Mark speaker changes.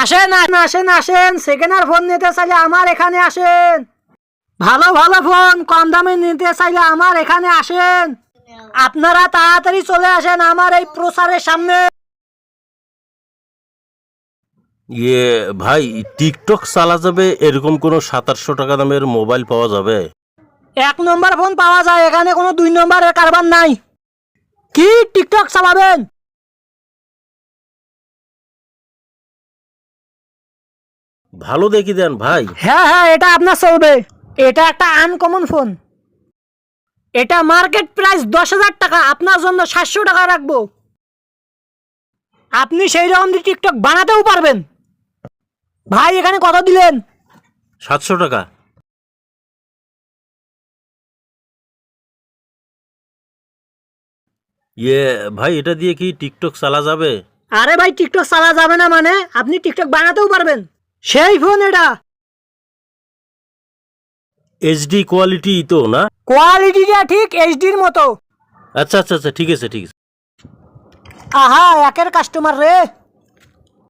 Speaker 1: আসেন আসেন আসেন আসেন। সেকেন্ড হ্যান্ড ফোন নিতে চাইলে আমার এখানে আসেন। ভালো ভালো ফোন কম দামে নিতে চাইলে আমার এখানে আসেন। আপনারা তাড়াতাড়ি চলে আসেন আমার এই প্রসারের সামনে।
Speaker 2: ইয়ে ভাই টিকটক চালা যাবে এরকম কোনো সাতাশশো টাকা দামের মোবাইল পাওয়া যাবে?
Speaker 1: এক নম্বর ফোন পাওয়া যায় এখানে কোনো দুই নম্বরের কারবার নাই। কি টিকটক চালাবেন?
Speaker 2: ভালো দেখি দেন ভাই।
Speaker 1: হ্যাঁ হ্যাঁ এটা আপনার চলবে। এটা একটা আনকমন ফোন এটা মার্কেট প্রাইস দশ হাজার টাকা আপনার জন্য সাতশো টাকা রাখব। আপনি সেই রকম দিয়ে টিকটক বানাতেও পারবেন। ভাই এখানে কত দিলেন?
Speaker 2: সাতশো টাকা। ইয়ে ভাই এটা দিয়ে কি টিকটক চালা যাবে?
Speaker 1: আরে ভাই টিকটক চালা যাবে না মানে? আপনি টিকটক বানাতেও পারবেন। সেই ফোন এটা।
Speaker 2: এইচডি কোয়ালিটি তো না?
Speaker 1: কোয়ালিটিটা ঠিক এইচডির মতো।
Speaker 2: আচ্ছা আচ্ছা আচ্ছা ঠিক আছে ঠিক আছে।
Speaker 1: আহা একের কাস্টমার রে।